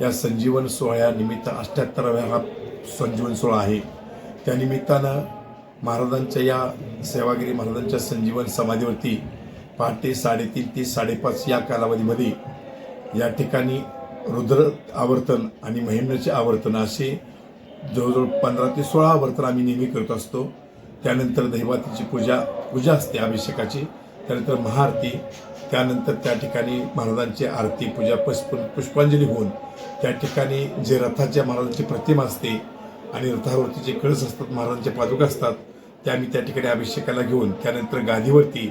या संजीवन सोहळ्यानिमित्त अठ्ठ्याहत्तराव्या हा संजीवन सोहळा आहे. त्यानिमित्तानं महाराजांच्या या सेवागिरी महाराजांच्या संजीवन समाधीवरती पहाटे साडेतीन ते साडेपाच या कालावधीमध्ये या ठिकाणी रुद्र आवर्तन आणि महिम्याचे आवर्तन असे जवळजवळ पंधरा ते सोळा आवर्तन आम्ही नेहमी करत असतो. त्यानंतर दैवातीची पूजा पूजा असते अभिषेकाची त्यानंतर महाआरती त्यानंतर त्या ठिकाणी महाराजांची आरती पूजा पुष्प पुष्पांजली होऊन त्या ठिकाणी जे रथाच्या महाराजांची प्रतिमा असते आणि रथावरती जे कळस असतात महाराजांचे पादुका असतात त्या आम्ही त्या ठिकाणी अभिषेकाला घेऊन त्यानंतर गादीवरती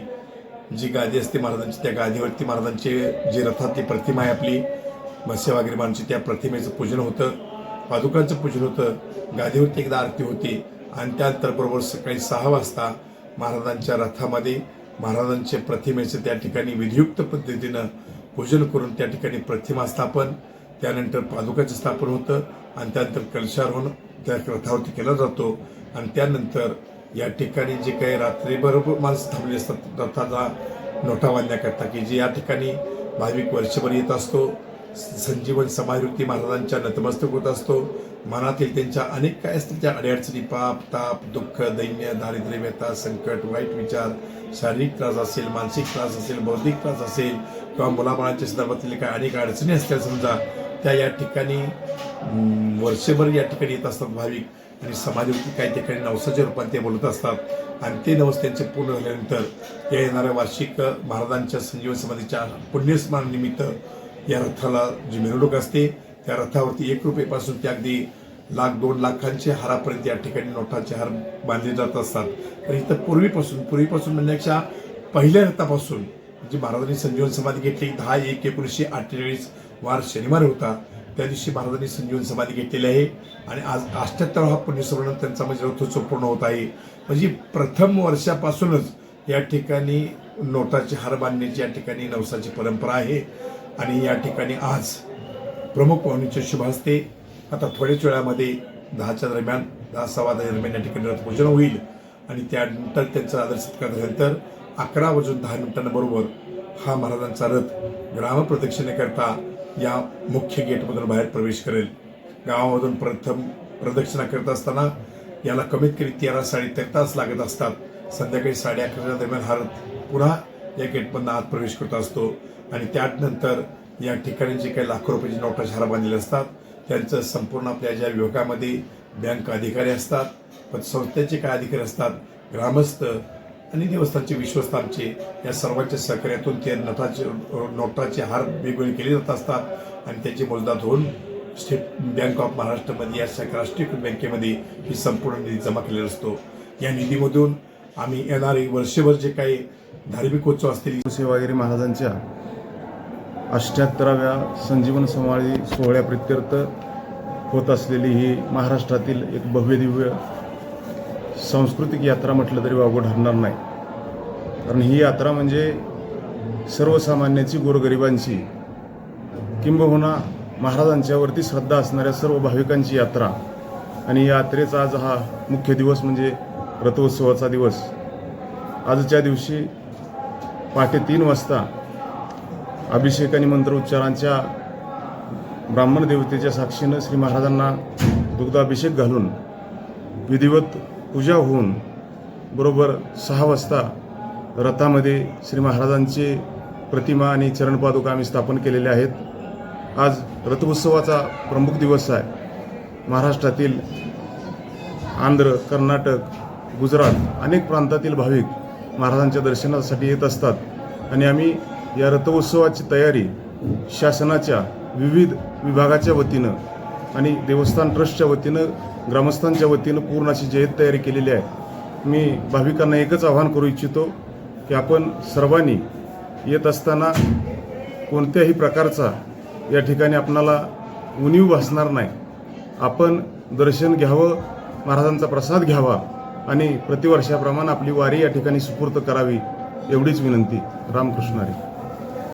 जी गादी असते महाराजांची त्या गादीवरती महाराजांचे जे रथातली प्रतिमा आहे आपली मत्स्यवागिरीमांची त्या प्रतिमेचं पूजन होतं पादुकांचं पूजन होतं गादीवरती एकदा आरती होती आणि त्यानंतर बरोबर सकाळी सहा वाजता महाराजांच्या रथामध्ये महाराजांच्या प्रतिमेचं त्या ठिकाणी विधियुक्त पद्धतीनं पूजन करून त्या ठिकाणी प्रतिमा स्थापन त्यानंतर पादुकाचं स्थापन होतं आणि त्यानंतर कलशारोहण त्या रथावरती केला जातो. आणि त्यानंतर या ठिकाणी जे काही रात्रीबरोबर माणसं थांबले असतात रथाचा नोटा बांधण्याकरता की जे या ठिकाणी भाविक वर्षभर येत असतो संजीवन समाहृती महाराजांच्या नतमस्तक होत असतो मनातील त्यांच्या अनेक काय असतील त्या अडीअडचणी पाप ताप दुःख दैन्य दारिद्र्य व्यथा संकट वाईट विचार शारीरिक त्रास असेल मानसिक त्रास असेल बौद्धिक त्रास असेल किंवा मुलाबाळांच्या संदर्भातील काय अनेक अडचणी असतील समजा त्या या ठिकाणी वर्षभर या ठिकाणी येत असतात भाविक आणि समाजावरती काही ठिकाणी नवसाच्या रूपात ते बोलत असतात. आणि ते नवस त्यांचे पूर्ण झाल्यानंतर या येणाऱ्या वार्षिक महाराजांच्या संजीवन समाधीच्या पुण्यस्मरणानिमित्त या रथाला जी मिरवणूक असते त्या रथावरती एक रुपयेपासून ते अगदी लाख दोन लाखांचे हारापर्यंत या ठिकाणी नोटाचे हार बांधले जात असतात. तर इथं पूर्वीपासून पूर्वीपासून म्हणण्याच्या पहिल्या रथापासून जी महाराजांनी संजीवन समाधी घेतली दहा एक एकोणीसशे अठ्ठेचाळीस वार शनिवार होता त्या दिवशी महाराजांनी संजीवन समाधी घेतलेली आहे. आणि आज अठ्ठ्याहत्तर हा पुण्यस्मरण त्यांचा म्हणजे रथोत्सव पूर्ण होत आहे. म्हणजे प्रथम वर्षापासूनच या ठिकाणी नोटाचे हार बांधण्याची या ठिकाणी नवसाची परंपरा आहे. आणि या ठिकाणी आज प्रमुख पाहुणीचे शुभ हस्ते आता थोड्याच वेळामध्ये दहाच्या दरम्यान दहा सव्वा दहा दरम्यान या ठिकाणी रथपूजन होईल. आणि त्यानंतर त्यांचा आदर सत्कार झाल्यानंतर अकरा वाजून दहा मिनिटांबरोबर हा महाराजांचा रथ ग्रामप्रदक्षिणेकरता या मुख्य गेटमधून बाहेर प्रवेश करेल. गावामधून प्रथम प्रदक्षिणा करत असताना याला कमीत कमी तेरा साडे तेरा तास लागत असतात. संध्याकाळी साडे अकराच्या दरम्यान हा रथ पुन्हा या गेटमधून आत प्रवेश करत असतो. आणि त्यानंतर या ठिकाणी जे काही लाखो रुपयाची नोटा शहरा बांधलेले असतात. त्यांचं संपूर्ण आपल्या ज्या विभागामध्ये बँक अधिकारी असतात पण संस्थेचे काय अधिकारी असतात ग्रामस्थ आणि देवस्थानचे विश्वस्त आमचे या सर्वांच्या सहकार्यातून ते नटाचे नोटाचे हार वेगवेगळे केले जात असतात आणि त्याची मोजदाद होऊन स्टेट बँक ऑफ महाराष्ट्रमध्ये या शाखा राष्ट्रीयकृत बँकेमध्ये ही संपूर्ण निधी जमा केलेला असतो. या निधीमधून आम्ही येणारे वर्षभर जे काही धार्मिक उत्सव असतील वगैरे महाराजांच्या अष्ट्याहत्तराव्या संजीवन समाधी सोहळ्याप्रित्यर्थ होत असलेली ही महाराष्ट्रातील एक भव्य दिव्य सांस्कृतिक यात्रा म्हटलं तरी वागू ठरणार नाही. कारण ही यात्रा म्हणजे सर्वसामान्याची गोरगरिबांची किंबहुना महाराजांच्यावरती श्रद्धा असणाऱ्या सर्व भाविकांची यात्रा. आणि या यात्रेचा आज हा मुख्य दिवस म्हणजे रथोत्सवाचा दिवस. आजच्या दिवशी पहाटे तीन वाजता अभिषेक आणि मंत्रोच्चारांच्या ब्राह्मण देवतेच्या साक्षीनं श्री महाराजांना दुग्धाभिषेक घालून विधिवत पूजा होऊन बरोबर सहा वाजता रथामध्ये श्री महाराजांची प्रतिमा आणि चरणपादुका आम्ही स्थापन केलेल्या आहेत. आज रथोत्सवाचा प्रमुख दिवस आहे. महाराष्ट्रातील आंध्र कर्नाटक गुजरात अनेक प्रांतातील भाविक महाराजांच्या दर्शनासाठी येत असतात आणि आम्ही या रथोत्सवाची तयारी शासनाच्या विविध विभागाच्या वतीनं आणि देवस्थान ट्रस्टच्या वतीनं ग्रामस्थांच्या वतीनं पूर्ण अशी जय्यत तयारी केलेली आहे. मी भाविकांना एकच आवाहन करू इच्छितो की आपण सर्वांनी येत असताना कोणत्याही प्रकारचा या ठिकाणी आपणाला उणीव भासणार नाही. आपण दर्शन घ्यावं महाराजांचा प्रसाद घ्यावा आणि प्रतिवर्षाप्रमाणे आपली वारी या ठिकाणी सुपूर्त करावी एवढीच विनंती. रामकृष्ण हरी.